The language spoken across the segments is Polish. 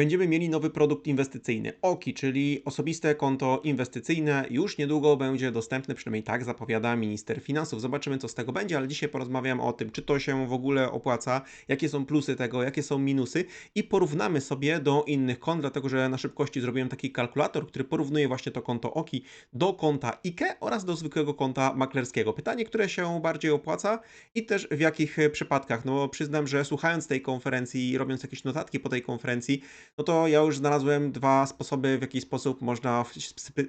Będziemy mieli nowy produkt inwestycyjny, OKI, czyli osobiste konto inwestycyjne. Już niedługo będzie dostępne, przynajmniej tak zapowiada minister finansów. Zobaczymy, co z tego będzie, ale dzisiaj porozmawiam o tym, czy to się w ogóle opłaca, jakie są plusy tego, jakie są minusy i porównamy sobie do innych kont, dlatego że na szybkości zrobiłem taki kalkulator, który porównuje właśnie to konto OKI do konta IKE oraz do zwykłego konta maklerskiego. Pytanie, które się bardziej opłaca i też w jakich przypadkach. No przyznam, że słuchając tej konferencji i robiąc jakieś notatki po tej konferencji, no to ja już znalazłem dwa sposoby, w jaki sposób można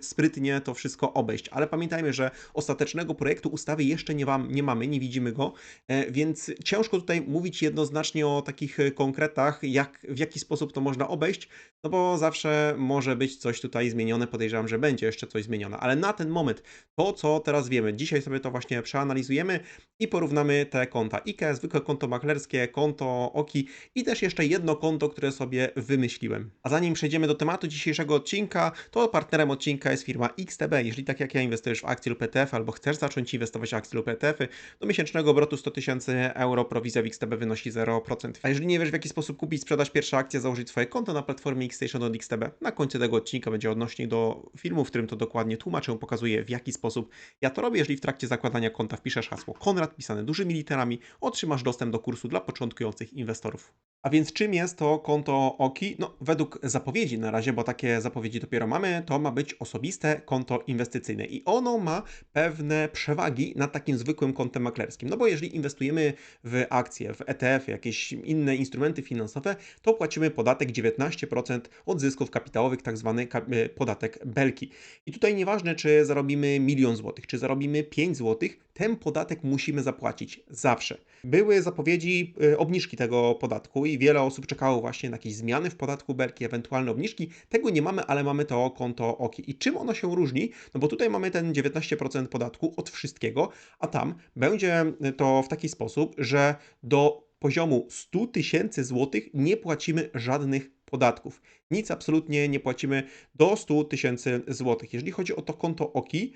sprytnie to wszystko obejść. Ale pamiętajmy, że ostatecznego projektu ustawy jeszcze nie, nie mamy, nie widzimy go, e, więc ciężko tutaj mówić jednoznacznie o takich konkretach, jak, w jaki sposób to można obejść, no bo zawsze może być coś tutaj zmienione. Podejrzewam, że będzie jeszcze coś zmienione, ale na ten moment to, co teraz wiemy, dzisiaj sobie to właśnie przeanalizujemy i porównamy te konta IKE, zwykłe konto maklerskie, konto OKI i też jeszcze jedno konto, które sobie wymyśliliśmy wymyśliłem. A zanim przejdziemy do tematu dzisiejszego odcinka, to partnerem odcinka jest firma XTB. Jeżeli tak jak ja inwestujesz w akcje lub ETF albo chcesz zacząć inwestować w akcje lub ETF, do miesięcznego obrotu 100 tysięcy euro prowizja w XTB wynosi 0%. A jeżeli nie wiesz w jaki sposób kupić, sprzedać pierwsze akcje, założyć swoje konto na platformie Xstation od XTB, na końcu tego odcinka będzie odnośnik do filmu, w którym to dokładnie tłumaczę, pokazuję w jaki sposób ja to robię. Jeżeli w trakcie zakładania konta wpiszesz hasło Konrad pisane dużymi literami, otrzymasz dostęp do kursu dla początkujących inwestorów. A więc czym jest to konto OKI? No, według zapowiedzi na razie, bo takie zapowiedzi dopiero mamy, to ma być osobiste konto inwestycyjne i ono ma pewne przewagi nad takim zwykłym kontem maklerskim. No bo jeżeli inwestujemy w akcje, w ETF, jakieś inne instrumenty finansowe, to płacimy podatek 19% od zysków kapitałowych, tak zwany e, podatek belki. I tutaj nieważne, czy zarobimy milion złotych, czy zarobimy 5 złotych, ten podatek musimy zapłacić zawsze. Były zapowiedzi e, obniżki tego podatku i wiele osób czekało właśnie na jakieś zmiany w podatku Belki, ewentualne obniżki. Tego nie mamy, ale mamy to konto OKI. I czym ono się różni? No bo tutaj mamy ten 19% podatku od wszystkiego, a tam będzie to w taki sposób, że do poziomu 100 tysięcy złotych nie płacimy żadnych podatków. Nic absolutnie nie płacimy do 100 tysięcy złotych. Jeżeli chodzi o to konto OKI,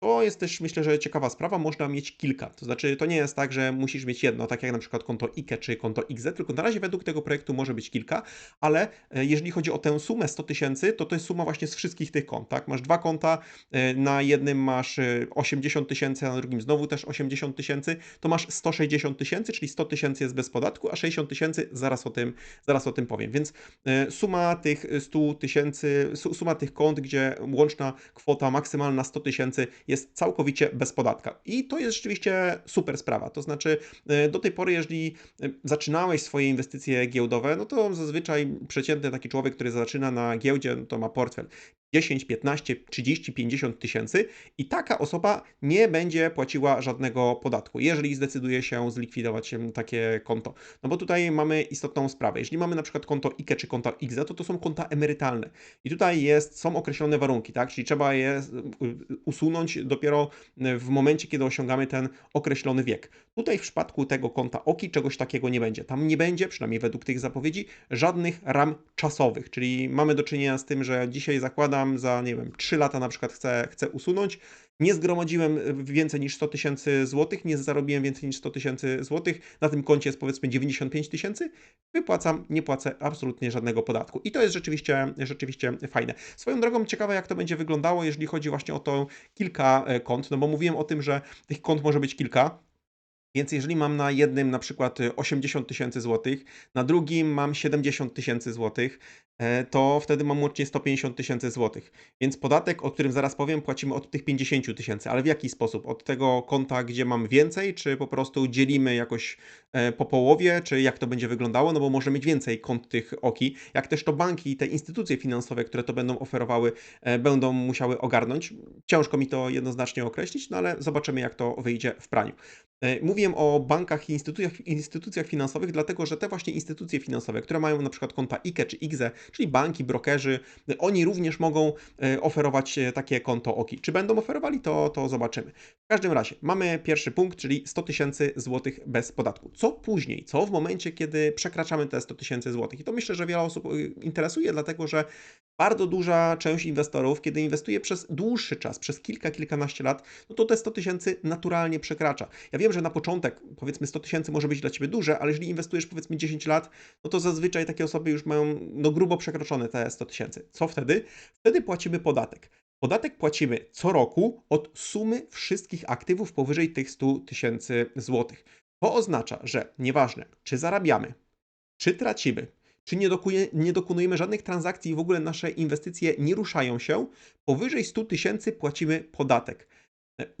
to jest też, myślę, że ciekawa sprawa. Można mieć kilka. To znaczy, to nie jest tak, że musisz mieć jedno, tak jak na przykład konto IKE czy konto XZ, tylko na razie według tego projektu może być kilka, ale e, jeżeli chodzi o tę sumę 100 tysięcy, to to jest suma właśnie z wszystkich tych kont. Tak? Masz dwa konta, e, na jednym masz 80 e, tysięcy, a na drugim znowu też 80 tysięcy, to masz 160 tysięcy, czyli 100 tysięcy jest bez podatku, a 60 tysięcy zaraz o tym, zaraz o tym powiem. Więc suma tych 100 tysięcy, suma tych kont, gdzie łączna kwota maksymalna 100 tysięcy jest całkowicie bez podatka. I to jest rzeczywiście super sprawa. To znaczy, e, do tej pory, jeżeli e, zaczynałeś swoje inwestycje giełdowe, no to zazwyczaj przeciętny taki człowiek, który zaczyna na giełdzie, no to ma portfel 10, 15, 30, 50 tysięcy i taka osoba nie będzie płaciła żadnego podatku, jeżeli zdecyduje się zlikwidować takie konto. No bo tutaj mamy istotną sprawę. Jeżeli mamy na przykład konto IKE czy konto XZ, to to są konta emerytalne. I tutaj jest, są określone warunki, tak? Czyli trzeba je usunąć dopiero w momencie, kiedy osiągamy ten określony wiek. Tutaj w przypadku tego konta OKI czegoś takiego nie będzie. Tam nie będzie, przynajmniej według tych zapowiedzi, żadnych ram czasowych, czyli mamy do czynienia z tym, że dzisiaj zakładam za nie wiem, 3 lata na przykład chcę, usunąć, nie zgromadziłem więcej niż 100 tysięcy złotych, nie zarobiłem więcej niż 100 tysięcy złotych, na tym koncie jest powiedzmy 95 tysięcy, wypłacam, nie płacę absolutnie żadnego podatku. I to jest rzeczywiście, rzeczywiście fajne. Swoją drogą ciekawe, jak to będzie wyglądało, jeżeli chodzi właśnie o to kilka e, kont, no bo mówiłem o tym, że tych kont może być kilka. Więc jeżeli mam na jednym na przykład 80 tysięcy złotych, na drugim mam 70 tysięcy złotych, E, to wtedy mam łącznie 150 tysięcy złotych. Więc podatek, o którym zaraz powiem, płacimy od tych 50 tysięcy. Ale w jaki sposób? Od tego konta, gdzie mam więcej, czy po prostu dzielimy jakoś e, po połowie, czy jak to będzie wyglądało? No bo może mieć więcej kont tych OKI. Jak też to banki i te instytucje finansowe, które to będą oferowały, e, będą musiały ogarnąć. Ciężko mi to jednoznacznie określić, no ale zobaczymy, jak to wyjdzie w praniu. Mówiłem o bankach i instytucjach, instytucjach finansowych, dlatego że te właśnie instytucje finansowe, które mają na przykład konta IKE czy IGZE, czyli banki, brokerzy, oni również mogą e, oferować e, takie konto OKI. Czy będą oferowali, to, to zobaczymy. W każdym razie mamy pierwszy punkt, czyli 100 tysięcy złotych bez podatku. Co później? Co w momencie, kiedy przekraczamy te 100 tysięcy złotych? I to myślę, że wiele osób e, interesuje, dlatego że Bardzo duża część inwestorów, kiedy inwestuje przez dłuższy czas, przez kilka, kilkanaście lat, no to te 100 tysięcy naturalnie przekracza. Ja wiem, że na początek powiedzmy 100 tysięcy może być dla Ciebie duże, ale jeżeli inwestujesz powiedzmy 10 lat, no to zazwyczaj takie osoby już mają no grubo przekroczone te 100 tysięcy. Co wtedy? Wtedy płacimy podatek. Podatek płacimy co roku od sumy wszystkich aktywów powyżej tych 100 tysięcy złotych. To oznacza, że nieważne, czy zarabiamy, czy tracimy, czy nie, dokuje, nie dokonujemy żadnych transakcji i w ogóle nasze inwestycje nie ruszają się, powyżej 100 tysięcy płacimy podatek.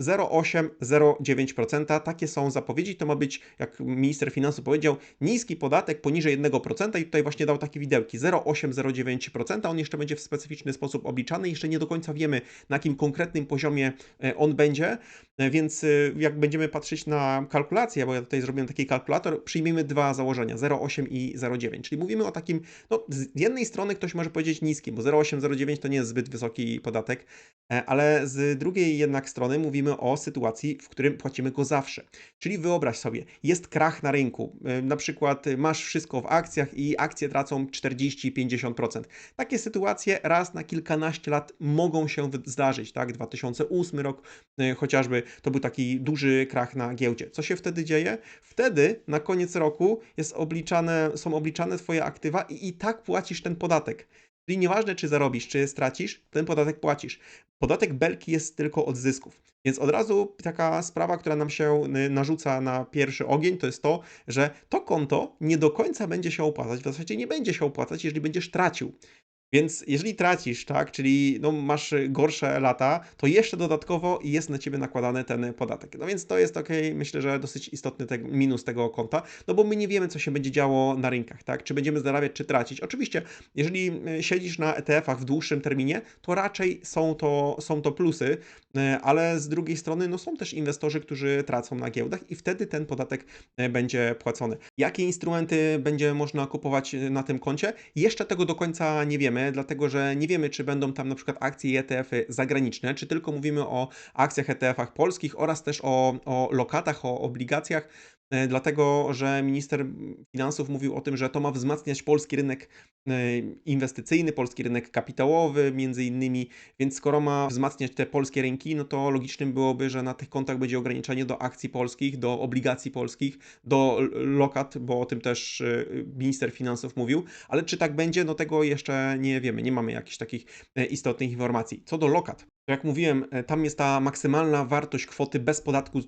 0,8-0,9%. Takie są zapowiedzi. To ma być, jak minister finansów powiedział, niski podatek poniżej 1% i tutaj właśnie dał takie widełki 0,8-0,9%. On jeszcze będzie w specyficzny sposób obliczany. Jeszcze nie do końca wiemy, na jakim konkretnym poziomie e, on będzie, e, więc e, jak będziemy patrzeć na kalkulację, bo ja tutaj zrobiłem taki kalkulator, przyjmijmy dwa założenia, 0,8 i 0,9. Czyli mówimy o takim, no z jednej strony ktoś może powiedzieć niskim, bo 0,8, 0,9 to nie jest zbyt wysoki podatek, ale z drugiej jednak strony mówimy o sytuacji, w którym płacimy go zawsze. Czyli wyobraź sobie, jest krach na rynku, y, na przykład masz wszystko w akcjach i akcje tracą 40-50%. Takie sytuacje raz na kilkanaście lat mogą się zdarzyć, tak? 2008 rok y, chociażby to był taki duży krach na giełdzie. Co się wtedy dzieje? Wtedy na koniec roku jest obliczane, są obliczane Twoje aktywa i i tak płacisz ten podatek. Czyli nieważne, czy zarobisz, czy stracisz, ten podatek płacisz. Podatek belki jest tylko od zysków. Więc od razu taka sprawa, która nam się y, narzuca na pierwszy ogień, to jest to, że to konto nie do końca będzie się opłacać, w zasadzie nie będzie się opłacać, jeżeli będziesz tracił. Więc jeżeli tracisz, tak, czyli no, masz gorsze lata, to jeszcze dodatkowo jest na ciebie nakładany ten podatek. No więc to jest ok, myślę, że dosyć istotny te, minus tego konta, no bo my nie wiemy, co się będzie działo na rynkach, tak? Czy będziemy zarabiać, czy tracić. Oczywiście, jeżeli y, siedzisz na ETF-ach w dłuższym terminie, to raczej są to, są to plusy, y, ale z drugiej strony, no są też inwestorzy, którzy tracą na giełdach i wtedy ten podatek y, będzie płacony. Jakie instrumenty będzie można kupować na tym koncie? Jeszcze tego do końca nie wiemy wiemy, dlatego że nie wiemy, czy będą tam na przykład akcje i ETF-y zagraniczne, czy tylko mówimy o akcjach ETF-ach polskich oraz też o, o lokatach, o obligacjach. E, dlatego że minister finansów mówił o tym, że to ma wzmacniać polski rynek e, inwestycyjny, polski rynek kapitałowy między innymi, więc skoro ma wzmacniać te polskie rynki, no to logicznym byłoby, że na tych kontach będzie ograniczenie do akcji polskich, do obligacji polskich, do lokat, bo o tym też e, minister finansów mówił, ale czy tak będzie, no tego jeszcze nie wiemy, nie mamy jakichś takich istotnych informacji. Co do lokat, jak mówiłem, tam jest ta maksymalna wartość kwoty bez podatku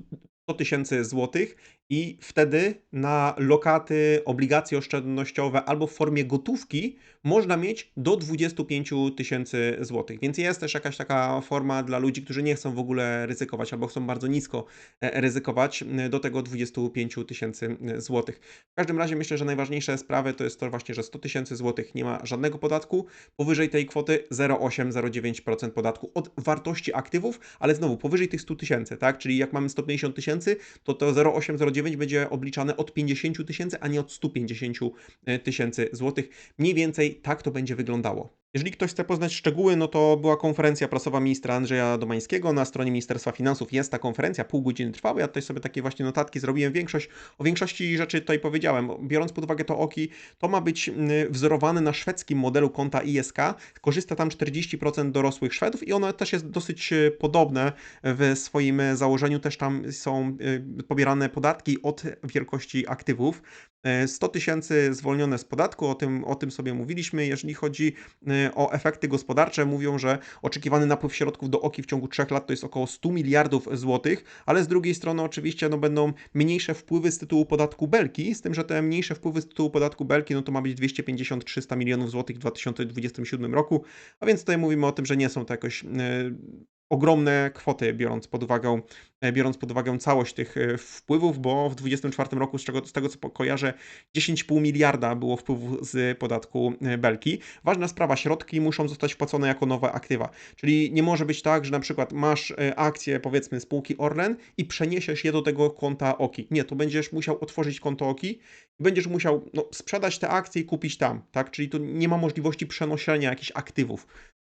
100 tysięcy złotych i wtedy na lokaty, obligacje oszczędnościowe albo w formie gotówki można mieć do 25 tysięcy złotych. Więc jest też jakaś taka forma dla ludzi, którzy nie chcą w ogóle ryzykować albo chcą bardzo nisko e, ryzykować e, do tego 25 tysięcy złotych. W każdym razie myślę, że najważniejsze sprawy to jest to właśnie, że 100 tysięcy złotych nie ma żadnego podatku, powyżej tej kwoty 0,8-0,9% podatku od wartości aktywów, ale znowu powyżej tych 100 tysięcy, tak? Czyli jak mamy 150 tysięcy, to to 0,809 będzie obliczane od 50 tysięcy, a nie od 150 e, tysięcy złotych. Mniej więcej tak to będzie wyglądało. Jeżeli ktoś chce poznać szczegóły, no to była konferencja prasowa ministra Andrzeja Domańskiego. Na stronie Ministerstwa Finansów jest ta konferencja, pół godziny trwała. Ja tutaj sobie takie właśnie notatki zrobiłem. Większość, o większości rzeczy tutaj powiedziałem. Biorąc pod uwagę to OKI, to ma być wzorowany na szwedzkim modelu konta ISK. Korzysta tam 40% dorosłych Szwedów i ono też jest dosyć e, podobne w swoim założeniu. Też tam są e, pobierane podatki od wielkości aktywów. 100 e, tysięcy zwolnione z podatku, o tym, o tym sobie mówiliśmy. Jeżeli chodzi e, o efekty gospodarcze, mówią, że oczekiwany napływ środków do OKI w ciągu 3 lat to jest około 100 miliardów złotych, ale z drugiej strony oczywiście no, będą mniejsze wpływy z tytułu podatku Belki, z tym, że te mniejsze wpływy z tytułu podatku Belki no to ma być 250-300 milionów złotych w 2027 roku, a więc tutaj mówimy o tym, że nie są to jakoś e, ogromne kwoty, biorąc pod uwagę, e, biorąc pod uwagę całość tych e, wpływów, bo w 2024 roku, z, czego, z tego co kojarzę, 10,5 miliarda było wpływów z podatku e, Belki. Ważna sprawa, środki muszą zostać wpłacone jako nowe aktywa, czyli nie może być tak, że na przykład masz akcje powiedzmy spółki Orlen i przeniesiesz je do tego konta OKI. Nie, to będziesz musiał otworzyć konto OKI i będziesz musiał no, sprzedać te akcje i kupić tam, tak? Czyli tu nie ma możliwości przenoszenia jakichś aktywów.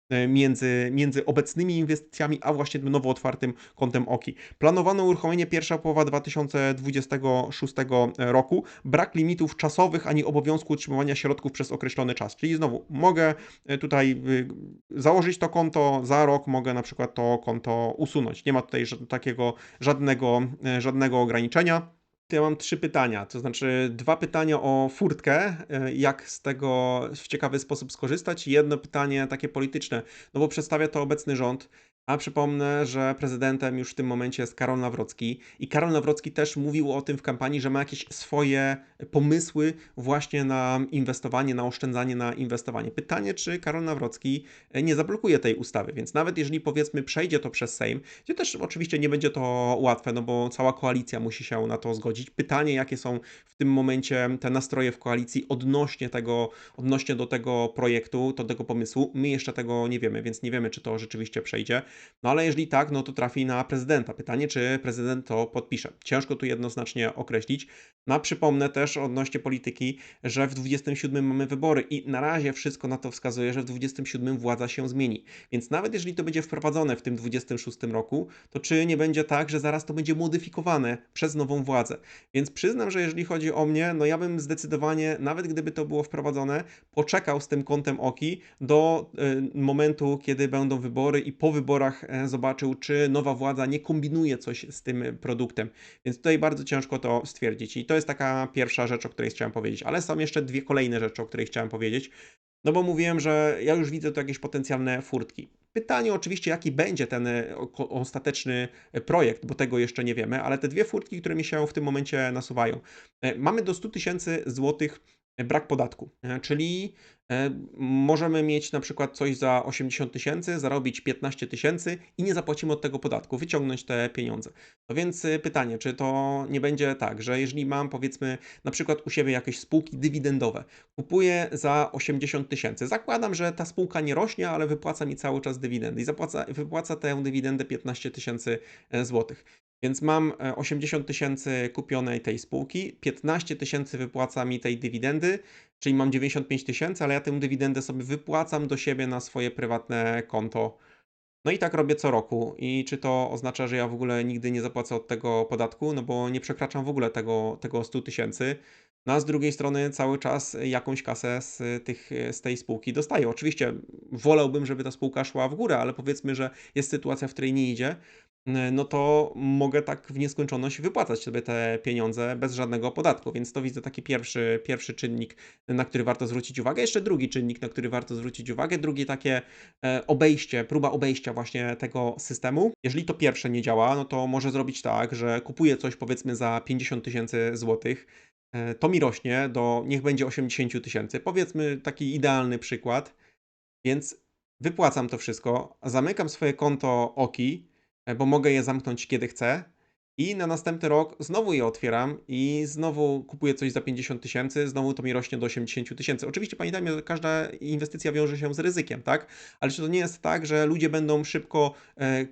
E, między, między obecnymi inwestycjami, a właśnie tym nowo otwartym kontem OKI. Planowane uruchomienie pierwsza połowa 2026 roku, brak limitów czasowych ani obowiązku utrzymywania środków przez określony czas. Czyli znowu mogę e, tutaj założyć to konto, za rok mogę na przykład to konto usunąć. Nie ma tutaj takiego żadnego, e, żadnego ograniczenia. Ja mam trzy pytania, to znaczy dwa pytania o furtkę, e, jak z tego w ciekawy sposób skorzystać, i jedno pytanie takie polityczne, no bo przedstawia to obecny rząd, a przypomnę, że prezydentem już w tym momencie jest Karol Nawrocki i Karol Nawrocki też mówił o tym w kampanii, że ma jakieś swoje pomysły właśnie na inwestowanie, na oszczędzanie, na inwestowanie. Pytanie, czy Karol Nawrocki nie zablokuje tej ustawy, więc nawet jeżeli powiedzmy przejdzie to przez Sejm, gdzie też oczywiście nie będzie to łatwe, no bo cała koalicja musi się na to zgodzić. Pytanie, jakie są w tym momencie te nastroje w koalicji odnośnie tego, odnośnie do tego projektu, do tego pomysłu. My jeszcze tego nie wiemy, więc nie wiemy, czy to rzeczywiście przejdzie. No ale jeżeli tak, no to trafi na prezydenta. Pytanie, czy prezydent to podpisze. Ciężko tu jednoznacznie określić. No przypomnę też odnośnie polityki, że w 27 mamy wybory i na razie wszystko na to wskazuje, że w 27 władza się zmieni. Więc nawet jeżeli to będzie wprowadzone w tym 26 roku, to czy nie będzie tak, że zaraz to będzie modyfikowane przez nową władzę. Więc przyznam, że jeżeli chodzi o mnie, no ja bym zdecydowanie, nawet gdyby to było wprowadzone, poczekał z tym kątem oki do y, momentu, kiedy będą wybory i po wyborach wyborach e, zobaczył, czy nowa władza nie kombinuje coś z tym produktem. Więc tutaj bardzo ciężko to stwierdzić. I to jest taka pierwsza rzecz, o której chciałem powiedzieć. Ale są jeszcze dwie kolejne rzeczy, o których chciałem powiedzieć. No bo mówiłem, że ja już widzę tu jakieś potencjalne furtki. Pytanie oczywiście, jaki będzie ten e, ostateczny projekt, bo tego jeszcze nie wiemy, ale te dwie furtki, które mi się w tym momencie nasuwają. E, mamy do 100 tysięcy złotych brak podatku, czyli E, możemy mieć na przykład coś za 80 tysięcy, zarobić 15 tysięcy i nie zapłacimy od tego podatku, wyciągnąć te pieniądze. No więc y, pytanie, czy to nie będzie tak, że jeżeli mam powiedzmy na przykład u siebie jakieś spółki dywidendowe, kupuję za 80 tysięcy, zakładam, że ta spółka nie rośnie, ale wypłaca mi cały czas dywidendy i zapłaca, wypłaca tę dywidendę 15 tysięcy e, złotych. Więc mam 80 e, tysięcy kupionej tej spółki, 15 tysięcy wypłaca mi tej dywidendy, czyli mam 95 tysięcy, ale ja tę dywidendę sobie wypłacam do siebie na swoje prywatne konto. No i tak robię co roku. I czy to oznacza, że ja w ogóle nigdy nie zapłacę od tego podatku? No bo nie przekraczam w ogóle tego, tego 100 tysięcy. No a z drugiej strony cały czas jakąś kasę z, tych, z tej spółki dostaję. Oczywiście wolałbym, żeby ta spółka szła w górę, ale powiedzmy, że jest sytuacja, w której nie idzie, no to mogę tak w nieskończoność wypłacać sobie te pieniądze bez żadnego podatku, więc to widzę taki pierwszy, pierwszy czynnik, na który warto zwrócić uwagę. Jeszcze drugi czynnik, na który warto zwrócić uwagę, drugie takie e, obejście, próba obejścia właśnie tego systemu. Jeżeli to pierwsze nie działa, no to może zrobić tak, że kupuję coś powiedzmy za 50 tysięcy złotych, e, to mi rośnie do, niech będzie 80 tysięcy, powiedzmy taki idealny przykład, więc wypłacam to wszystko, zamykam swoje konto OKI, bo mogę je zamknąć kiedy chcę. I na następny rok znowu je otwieram i znowu kupuję coś za 50 tysięcy, znowu to mi rośnie do 80 tysięcy. Oczywiście pamiętajmy, że każda inwestycja wiąże się z ryzykiem, tak? Ale czy to nie jest tak, że ludzie będą szybko e,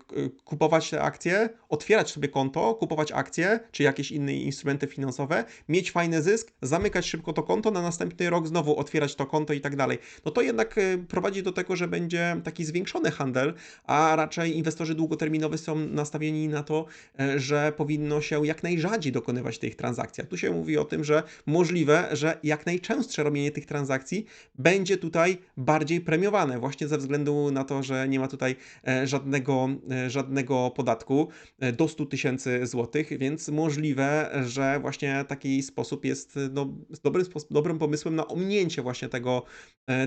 kupować te akcje, otwierać sobie konto, kupować akcje czy jakieś inne instrumenty finansowe, mieć fajny zysk, zamykać szybko to konto, na następny rok znowu otwierać to konto i tak dalej. No to jednak e, prowadzi do tego, że będzie taki zwiększony handel, a raczej inwestorzy długoterminowi są nastawieni na to, e, powinno się jak najrzadziej dokonywać tych transakcji. Tu się mówi o tym, że możliwe, że jak najczęstsze robienie tych transakcji będzie tutaj bardziej premiowane, właśnie ze względu na to, że nie ma tutaj e, żadnego, e, żadnego podatku e, do 100 tysięcy złotych, więc możliwe, że właśnie taki sposób jest no, dobrym, dobrym pomysłem na ominięcie właśnie tego,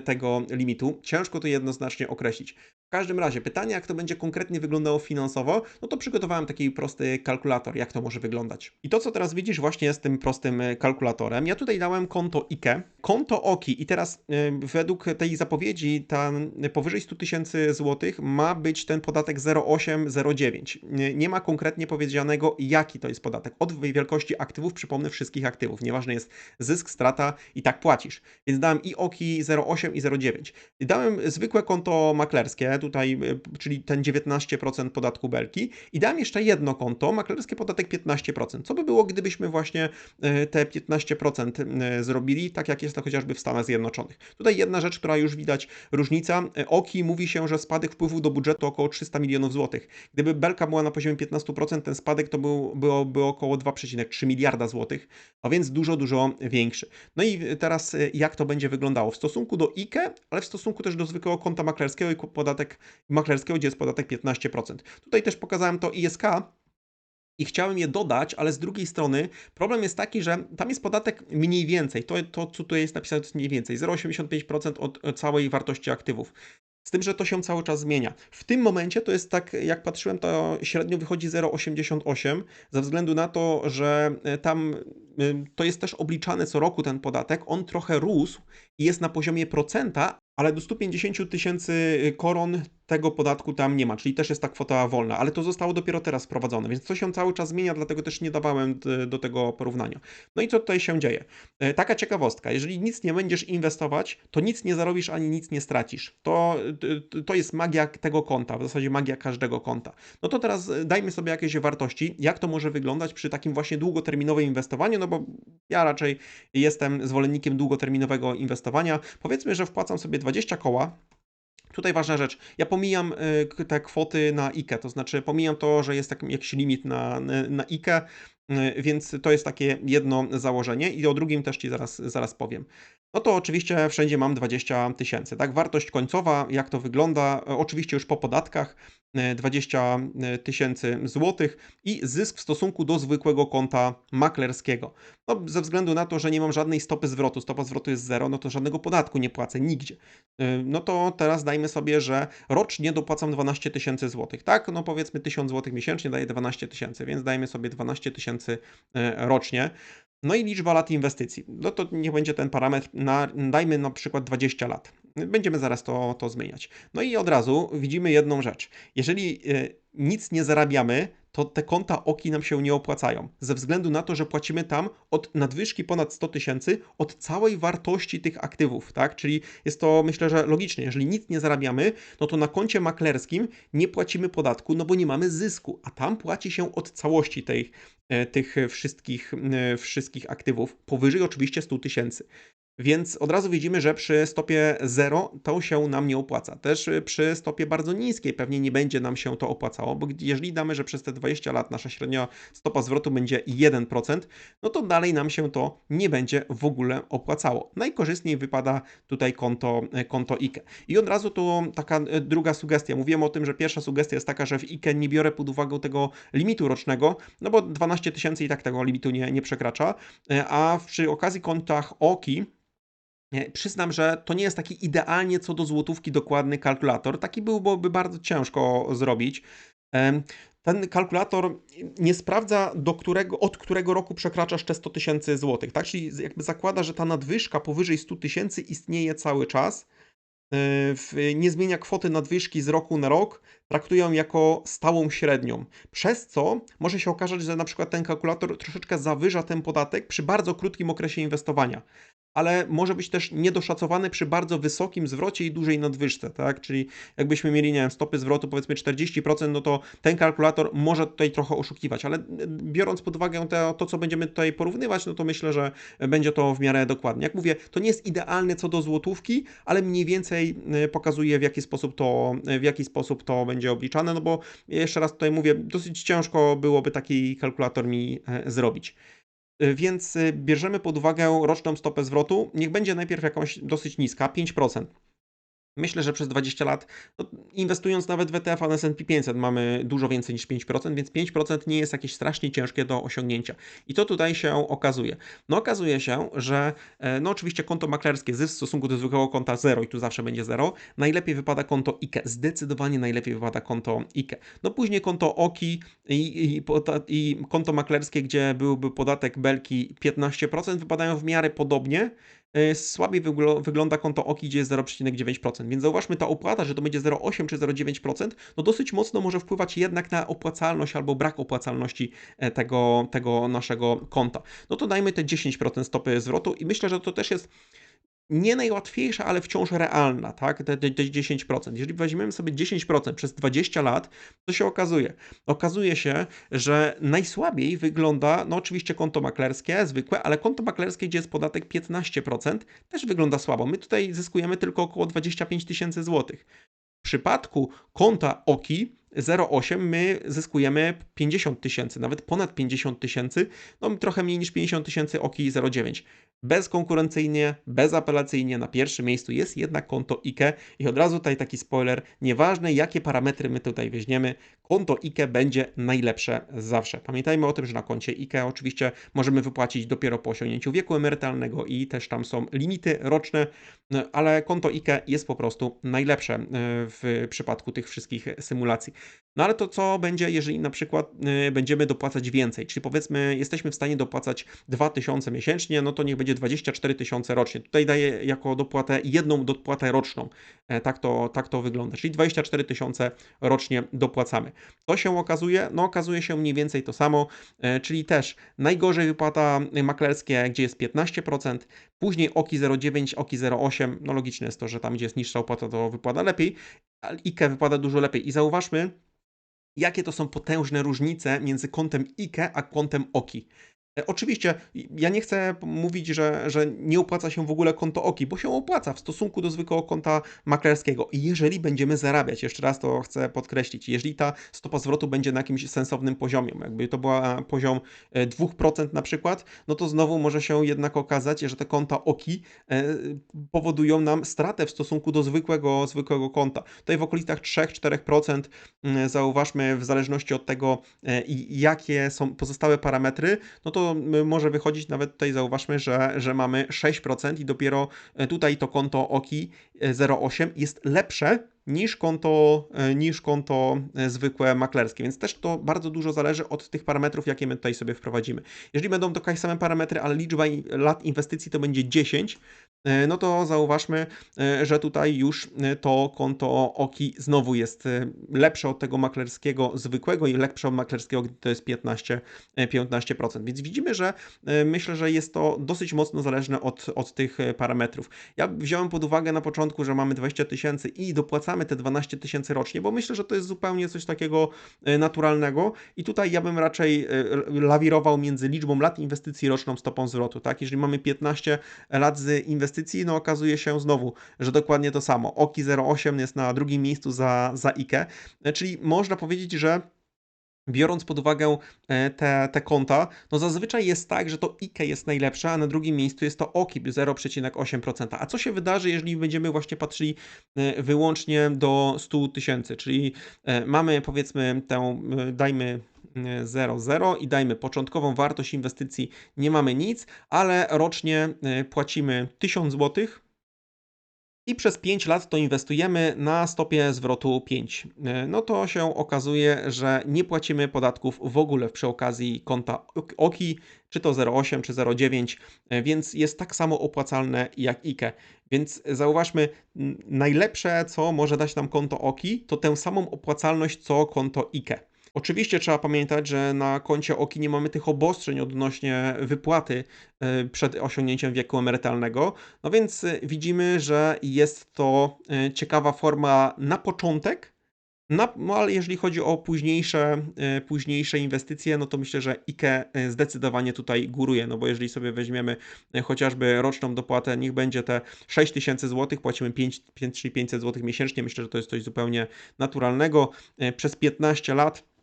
tego limitu. Ciężko to jednoznacznie określić. W każdym razie pytanie, jak to będzie konkretnie wyglądało finansowo, no to przygotowałem taki prosty kalkulator kalkulator, jak to może wyglądać. I to, co teraz widzisz, właśnie jest tym prostym e, kalkulatorem. Ja tutaj dałem konto IKE, konto OKI i teraz e, według tej zapowiedzi ta powyżej 100 tysięcy złotych ma być ten podatek 0,809. Nie ma konkretnie powiedzianego, jaki to jest podatek. Od wielkości aktywów, przypomnę, wszystkich aktywów. Nieważne jest zysk, strata i tak płacisz. Więc dałem i OKI 0,8 i 0,9. Dałem zwykłe konto maklerskie, tutaj, czyli ten 19% podatku belki i dałem jeszcze jedno konto maklerskie maklerskie podatek 15%. Co by było, gdybyśmy właśnie e, te 15% e, zrobili, tak jak jest to chociażby w Stanach Zjednoczonych. Tutaj jedna rzecz, która już widać różnica. E, OKI mówi się, że spadek wpływu do budżetu około 300 milionów złotych. Gdyby belka była na poziomie 15%, ten spadek to był, byłoby około 2,3 miliarda złotych, a więc dużo, dużo większy. No i teraz jak to będzie wyglądało w stosunku do IKE, ale w stosunku też do zwykłego konta maklerskiego i podatek maklerskiego, gdzie jest podatek 15%. Tutaj też pokazałem to ISK, i chciałem je dodać, ale z drugiej strony problem jest taki, że tam jest podatek mniej więcej. To, to co tu jest napisane, to mniej więcej 0,85% od całej wartości aktywów. Z tym, że to się cały czas zmienia. W tym momencie to jest tak, jak patrzyłem, to średnio wychodzi 0,88, ze względu na to, że e, tam e, to jest też obliczany co roku ten podatek. On trochę rósł i jest na poziomie procenta, ale do 150 tysięcy koron tego podatku tam nie ma, czyli też jest ta kwota wolna, ale to zostało dopiero teraz wprowadzone, więc to się cały czas zmienia, dlatego też nie dawałem do tego porównania. No i co tutaj się dzieje? E, taka ciekawostka, jeżeli nic nie będziesz inwestować, to nic nie zarobisz ani nic nie stracisz. To, to jest magia tego konta, w zasadzie magia każdego konta. No to teraz dajmy sobie jakieś wartości, jak to może wyglądać przy takim właśnie długoterminowym inwestowaniu, no bo ja raczej jestem zwolennikiem długoterminowego inwestowania. Powiedzmy, że wpłacam sobie 20 koła, Tutaj ważna rzecz. Ja pomijam y, te kwoty na IKE, to znaczy pomijam to, że jest jakiś limit na, na IKE, y, więc to jest takie jedno założenie i o drugim też Ci zaraz, zaraz powiem. No to oczywiście wszędzie mam 20 tysięcy. Tak, wartość końcowa, jak to wygląda, oczywiście już po podatkach, 20 e, tysięcy złotych i zysk w stosunku do zwykłego konta maklerskiego. No, ze względu na to, że nie mam żadnej stopy zwrotu, stopa zwrotu jest zero, no to żadnego podatku nie płacę nigdzie. E, no to teraz dajmy sobie, że rocznie dopłacam 12 tysięcy złotych, tak? No powiedzmy 1000 złotych miesięcznie daje 12 tysięcy, więc dajmy sobie 12 tysięcy e, rocznie. No i liczba lat inwestycji. No to niech będzie ten parametr, na, dajmy na przykład 20 lat. Będziemy zaraz to, to zmieniać. No i od razu widzimy jedną rzecz. Jeżeli y, nic nie zarabiamy, to te konta OKI nam się nie opłacają. Ze względu na to, że płacimy tam od nadwyżki ponad 100 tysięcy od całej wartości tych aktywów, tak? Czyli jest to myślę, że logicznie. Jeżeli nic nie zarabiamy, no to na koncie maklerskim nie płacimy podatku, no bo nie mamy zysku, a tam płaci się od całości tej, e, tych wszystkich, e, wszystkich aktywów, powyżej oczywiście 100 tysięcy. Więc od razu widzimy, że przy stopie 0 to się nam nie opłaca. Też przy stopie bardzo niskiej pewnie nie będzie nam się to opłacało, bo jeżeli damy, że przez te 20 lat nasza średnia stopa zwrotu będzie 1%, no to dalej nam się to nie będzie w ogóle opłacało. Najkorzystniej wypada tutaj konto, konto IKE. I od razu tu taka druga sugestia. Mówiłem o tym, że pierwsza sugestia jest taka, że w IKE nie biorę pod uwagę tego limitu rocznego, no bo 12 tysięcy i tak tego limitu nie, nie przekracza, a przy okazji kontach OKI Przyznam, że to nie jest taki idealnie co do złotówki dokładny kalkulator. Taki byłby bardzo ciężko zrobić. Ten kalkulator nie sprawdza, do którego, od którego roku przekraczasz te 100 tysięcy złotych, tak? Czyli jakby zakłada, że ta nadwyżka powyżej 100 tysięcy istnieje cały czas. E, nie zmienia kwoty nadwyżki z roku na rok, traktują jako stałą średnią. Przez co może się okazać, że na przykład ten kalkulator troszeczkę zawyża ten podatek przy bardzo krótkim okresie inwestowania ale może być też niedoszacowany przy bardzo wysokim zwrocie i dużej nadwyżce, tak? Czyli jakbyśmy mieli, nie wiem, stopy zwrotu powiedzmy 40%, no to ten kalkulator może tutaj trochę oszukiwać, ale biorąc pod uwagę to, to co będziemy tutaj porównywać, no to myślę, że będzie to w miarę dokładnie. Jak mówię, to nie jest idealne co do złotówki, ale mniej więcej e, pokazuje w jaki sposób to, w jaki sposób to będzie obliczane, no bo jeszcze raz tutaj mówię, dosyć ciężko byłoby taki kalkulator mi e, zrobić. Y, więc y, bierzemy pod uwagę roczną stopę zwrotu. Niech będzie najpierw jakąś dosyć niska, 5%. Myślę, że przez 20 lat, no, inwestując nawet w ETF na S&P 500 mamy dużo więcej niż 5%, więc 5% nie jest jakieś strasznie ciężkie do osiągnięcia. I to tutaj się okazuje. No okazuje się, że e, no oczywiście konto maklerskie zysk w stosunku do zwykłego konta 0 i tu zawsze będzie 0. Najlepiej wypada konto IKE, zdecydowanie najlepiej wypada konto IKE. No później konto OKI i, i, i konto maklerskie, gdzie byłby podatek belki 15% wypadają w miarę podobnie, słabiej wygląda konto OKI, gdzie jest 0,9%. Więc zauważmy, ta opłata, że to będzie 0,8 czy 0,9%, no dosyć mocno może wpływać jednak na opłacalność albo brak opłacalności e, tego, tego naszego konta. No to dajmy te 10% stopy zwrotu i myślę, że to też jest nie najłatwiejsza, ale wciąż realna, tak? Te, te, te 10%. Jeżeli weźmiemy sobie 10% przez 20 lat, to się okazuje? Okazuje się, że najsłabiej wygląda, no oczywiście konto maklerskie, zwykłe, ale konto maklerskie, gdzie jest podatek 15%, też wygląda słabo. My tutaj zyskujemy tylko około 25 tysięcy złotych. W przypadku konta OKI 0,8 my zyskujemy 50 tysięcy, nawet ponad 50 tysięcy, no trochę mniej niż 50 tysięcy OKI 0,9. Bezkonkurencyjnie, bezapelacyjnie na pierwszym miejscu jest jednak konto IKE i od razu tutaj taki spoiler, nieważne jakie parametry my tutaj weźmiemy, konto IKE będzie najlepsze zawsze. Pamiętajmy o tym, że na koncie IKE oczywiście możemy wypłacić dopiero po osiągnięciu wieku emerytalnego i też tam są limity roczne, no, ale konto IKE jest po prostu najlepsze e, w przypadku tych wszystkich symulacji. No ale to co będzie, jeżeli na przykład y, będziemy dopłacać więcej, czyli powiedzmy jesteśmy w stanie dopłacać 2000 miesięcznie, no to niech będzie 24 tysiące rocznie. Tutaj daję jako dopłatę jedną dopłatę roczną. E, tak to, tak to wygląda, czyli 24 tysiące rocznie dopłacamy. To się okazuje, no okazuje się mniej więcej to samo, e, czyli też najgorzej wypłata maklerskie, gdzie jest 15%, później OKI 0,9, OKI 0,8, no logiczne jest to, że tam gdzie jest niższa opłata to wypada lepiej, IKE wypada dużo lepiej i zauważmy, jakie to są potężne różnice między kątem IKE a kątem OKI. E, oczywiście ja nie chcę mówić, że, że nie opłaca się w ogóle konto OKI, bo się opłaca w stosunku do zwykłego konta maklerskiego. I jeżeli będziemy zarabiać, jeszcze raz to chcę podkreślić, jeżeli ta stopa zwrotu będzie na jakimś sensownym poziomie, jakby to była poziom 2% e, na przykład, no to znowu może się jednak okazać, że te konta OKI e, powodują nam stratę w stosunku do zwykłego, zwykłego konta. Tutaj w okolicach 3-4% mm, zauważmy w zależności od tego, jakie są pozostałe parametry, no to może wychodzić nawet tutaj, zauważmy, że, że mamy 6% i dopiero e, tutaj to konto OKI 0,8 jest lepsze niż konto, e, niż konto e, zwykłe maklerskie, więc też to bardzo dużo zależy od tych parametrów, jakie my tutaj sobie wprowadzimy. Jeżeli będą takie same parametry, ale liczba lat inwestycji to będzie 10, E, no to zauważmy, e, że tutaj już e, to konto OKI znowu jest lepsze od tego maklerskiego zwykłego i lepsze od maklerskiego, gdy to jest 15%. 15%. Więc widzimy, że myślę, że jest to dosyć mocno zależne od, od tych parametrów. Ja wziąłem pod uwagę na początku, że mamy 20 tysięcy i dopłacamy te 12 tysięcy rocznie, bo myślę, że to jest zupełnie coś takiego naturalnego i tutaj ja bym raczej lawirował między liczbą lat inwestycji roczną stopą zwrotu. Tak? Jeżeli mamy 15 lat z inwestycji inwestycji, no okazuje się znowu, że dokładnie to samo. OKI 08 jest na drugim miejscu za, za IKE, czyli można powiedzieć, że Biorąc pod uwagę e, te, te konta, no zazwyczaj jest tak, że to IKE jest najlepsze, a na drugim miejscu jest to OKIP 0,8%. A co się wydarzy, jeżeli będziemy właśnie patrzyli e, wyłącznie do 100 tysięcy? Czyli e, mamy powiedzmy tę, dajmy 0,0 i dajmy początkową wartość inwestycji, nie mamy nic, ale rocznie płacimy 1000 zł i przez 5 lat to inwestujemy na stopie zwrotu 5. E, no to się okazuje, że nie płacimy podatków w ogóle przy okazji konta OKI, czy to 0,8 czy 0,9, e, więc jest tak samo opłacalne jak IKE. Więc zauważmy, najlepsze co może dać nam konto OKI, to tę samą opłacalność co konto IKE. Oczywiście trzeba pamiętać, że na koncie OKI nie mamy tych obostrzeń odnośnie wypłaty e, przed osiągnięciem wieku emerytalnego. No więc e, widzimy, że jest to e, ciekawa forma na początek, na, no ale jeżeli chodzi o późniejsze, późniejsze inwestycje, no to myślę, że IKE zdecydowanie tutaj góruje, no bo jeżeli sobie weźmiemy chociażby roczną dopłatę, niech będzie te 6 tysięcy złotych, płacimy 5, 5, 500 złotych miesięcznie, myślę, że to jest coś zupełnie naturalnego. Przez 15 lat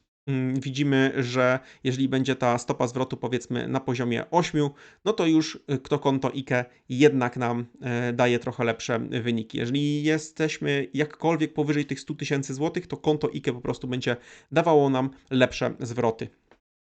widzimy, że jeżeli będzie ta stopa zwrotu powiedzmy na poziomie 8, no to już y, to konto IKE jednak nam e, daje trochę lepsze wyniki. Jeżeli jesteśmy jakkolwiek powyżej tych 100 tysięcy złotych, to konto IKE po prostu będzie dawało nam lepsze zwroty.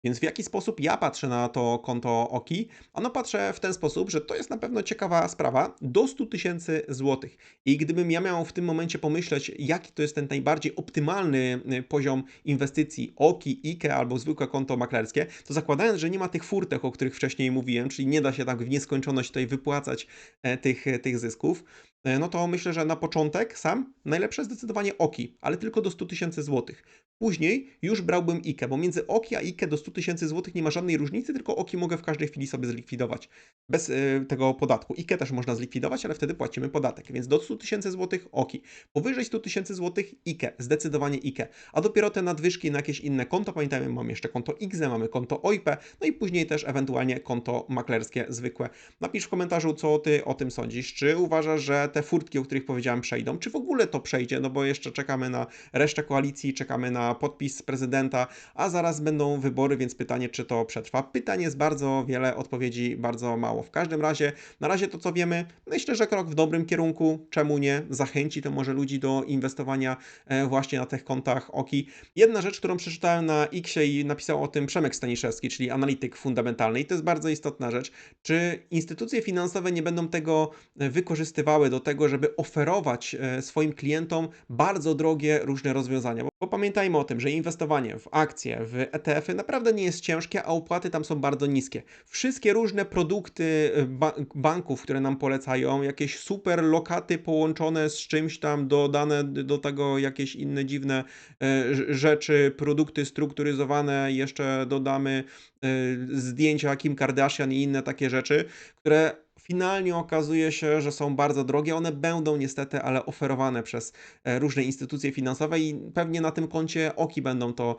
Więc w jaki sposób ja patrzę na to konto OKI? Ano patrzę w ten sposób, że to jest na pewno ciekawa sprawa do 100 tysięcy złotych. I gdybym ja miał w tym momencie pomyśleć, jaki to jest ten najbardziej optymalny y, poziom inwestycji OKI, IKE albo zwykłe konto maklerskie, to zakładając, że nie ma tych furtek, o których wcześniej mówiłem, czyli nie da się tak w nieskończoność tutaj wypłacać e, tych, tych zysków, e, no to myślę, że na początek sam najlepsze zdecydowanie OKI, ale tylko do 100 tysięcy złotych. Później już brałbym IKE, bo między OKI a IKE do 100 tysięcy złotych nie ma żadnej różnicy, tylko OKI mogę w każdej chwili sobie zlikwidować bez y, tego podatku. IKE też można zlikwidować, ale wtedy płacimy podatek, więc do 100 tysięcy złotych OKI. Powyżej 100 tysięcy złotych IKE, zdecydowanie IKE. A dopiero te nadwyżki na jakieś inne konto, pamiętajmy, mamy jeszcze konto IGZE, mamy konto OIP, no i później też ewentualnie konto maklerskie zwykłe. Napisz w komentarzu, co ty o tym sądzisz. Czy uważasz, że te furtki, o których powiedziałem, przejdą? Czy w ogóle to przejdzie? No bo jeszcze czekamy na resztę koalicji, czekamy na podpis prezydenta, a zaraz będą wybory, więc pytanie, czy to przetrwa. Pytań jest bardzo wiele, odpowiedzi bardzo mało. W każdym razie, na razie to, co wiemy, myślę, że krok w dobrym kierunku. Czemu nie? Zachęci to może ludzi do inwestowania e, właśnie na tych kontach OKI. Jedna rzecz, którą przeczytałem na Xie i napisał o tym Przemek Staniszewski, czyli analityk fundamentalny, i to jest bardzo istotna rzecz. Czy instytucje finansowe nie będą tego e, wykorzystywały do tego, żeby oferować e, swoim klientom bardzo drogie różne rozwiązania? Bo, pamiętajmy o tym, że inwestowanie w akcje, w ETF-y naprawdę nie jest ciężkie, a opłaty tam są bardzo niskie. Wszystkie różne produkty e, ba banków, które nam polecają, jakieś super lokaty połączone z czymś tam, dodane do tego jakieś inne dziwne e, rzeczy, produkty strukturyzowane, jeszcze dodamy e, zdjęcia Kim Kardashian i inne takie rzeczy, które finalnie okazuje się, że są bardzo drogie. One będą niestety, ale oferowane przez e, różne instytucje finansowe i pewnie na tym koncie OKI będą to,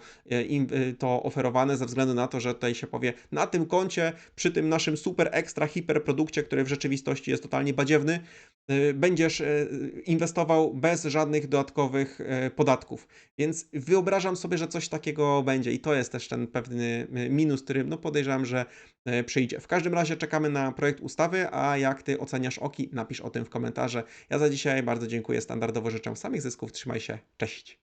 im, to oferowane ze względu na to, że tutaj się powie, na tym koncie, przy tym naszym super ekstra hiper produkcie, który w rzeczywistości jest totalnie badziewny, będziesz inwestował bez żadnych dodatkowych podatków. Więc wyobrażam sobie, że coś takiego będzie i to jest też ten pewny minus, który no podejrzewam, że przyjdzie. W każdym razie czekamy na projekt ustawy, a jak ty oceniasz OKI, napisz o tym w komentarze. Ja za dzisiaj bardzo dziękuję, standardowo życzę samych zysków, trzymaj się, cześć.